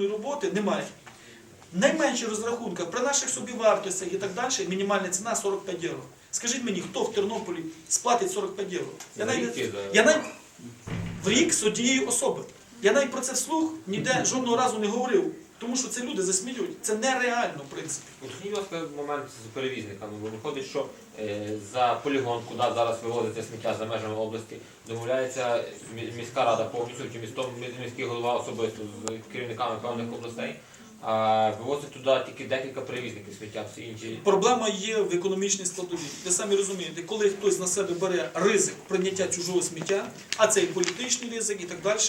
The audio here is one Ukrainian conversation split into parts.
ефективної роботи немає. Найменші розрахунки при наших собівартостях і так далі, мінімальна ціна 45 євро. Скажіть мені, хто в Тернополі сплатить 45 євро? Я навіть, я навіть в рік з однієї особи. Я навіть про це вслух ніде жодного разу не говорив, тому що це люди засмілюють. Це нереально, в принципі. Уточніть, будь ласка, момент з перевізниками. Бо виходить, що е, за полігон, куди зараз вивозиться сміття за межами області, домовляється мі- міська рада повністю, чи місто, мі- міський голова особисто з керівниками певних областей. А вивозить туди тільки декілька перевізників сміття, всі інші. Проблема є в економічній складовій. Ви самі розумієте, коли хтось на себе бере ризик прийняття чужого сміття, а це і політичний ризик і так далі,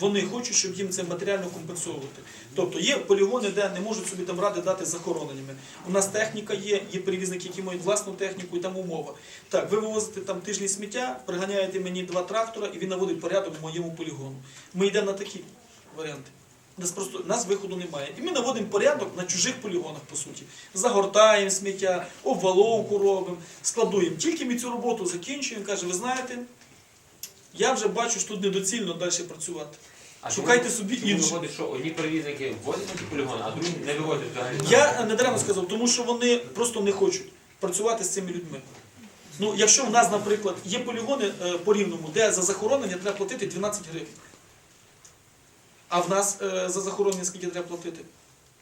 вони хочуть, щоб їм це матеріально компенсовувати. Тобто є полігони, де не можуть собі там ради дати захороненнями. У нас техніка є, є перевізники, які мають власну техніку, і там умова. Так, ви вивозите там тижні сміття, приганяєте мені два трактора, і він наводить порядок в моєму полігону. Ми йдемо на такі варіанти. Нас просто нас виходу немає. І ми наводимо порядок на чужих полігонах, по суті. Загортаємо сміття, обваловку робимо, складуємо. Тільки ми цю роботу закінчуємо, каже, ви знаєте, я вже бачу, що тут недоцільно далі працювати. А Шукайте собі чому інших. Виходить, що одні перевізники возять на ті полігони, а другі не вивозять взагалі. Я не даремно сказав, тому що вони просто не хочуть працювати з цими людьми. Ну, якщо в нас, наприклад, є полігони е, по рівному, де за захоронення треба платити 12 гривень. А в нас е, за захоронення скільки треба платити?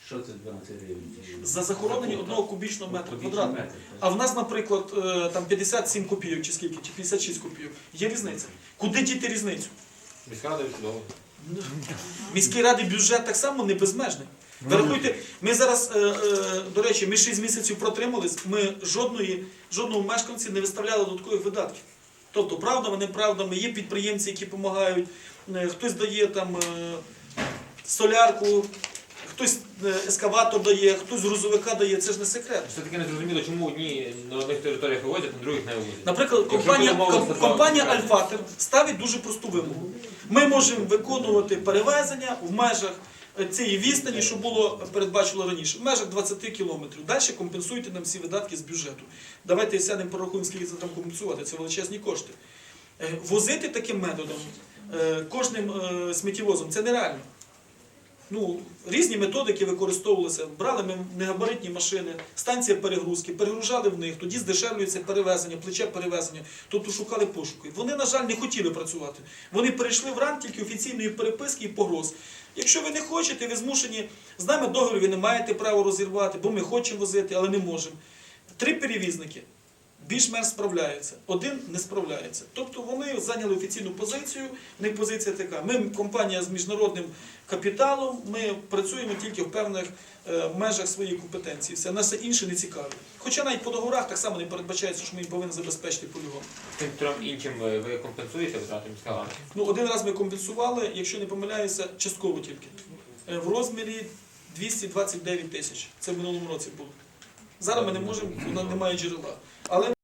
Що це 12 гривень? За захоронення одного кубічного метра Кубічний квадратного. метр, так. А в нас, наприклад, е, там 57 копійок чи скільки, чи 56 копійок. Є різниця. Куди діти різницю? Міська рада відчудовує. Міській раді бюджет так само не безмежний. Ви рахуйте, ми зараз, е, е, до речі, ми 6 місяців протримались, ми жодної, жодного мешканці не виставляли додаткових видатків. Тобто, правдами, неправдами, є підприємці, які допомагають, е, хтось дає там е, солярку, хтось е, ескаватор дає, хтось грузовика дає, це ж не секрет. Все-таки не зрозуміло, чому одні на одних територіях вивозять, на других не вивозять. Наприклад, компанія, компанія Альфатер ставить дуже просту вимогу. Ми можемо виконувати перевезення в межах цієї відстані, що було передбачено раніше, в межах 20 кілометрів. Далі компенсуйте нам всі видатки з бюджету. Давайте сядемо порахуємо, скільки це там компенсувати. Це величезні кошти. Е, Возити таким методом, е, кожним е, сміттєвозом, це нереально. Ну, різні методики використовувалися. Брали ми негабаритні машини, станція перегрузки, перегружали в них, тоді здешевлюється перевезення, плече перевезення, тобто шукали пошуки. Вони, на жаль, не хотіли працювати. Вони перейшли в ранг тільки офіційної переписки і погроз. Якщо ви не хочете, ви змушені, з нами договір ви не маєте права розірвати, бо ми хочемо возити, але не можемо. Три перевізники більш-менш справляються, один не справляється. Тобто вони зайняли офіційну позицію, в них позиція така. Ми компанія з міжнародним капіталом, ми працюємо тільки в певних е, межах своєї компетенції. Все, нас інше не цікавить. Хоча навіть по договорах так само не передбачається, що ми їм повинні забезпечити полігон. Тим трьом іншим ви, ви компенсуєте витрати міська? Ну, один раз ми компенсували, якщо не помиляюся, частково тільки. Е, В розмірі 229 тисяч. Це в минулому році було. Зараз ми не можемо, вона не немає джерела. Але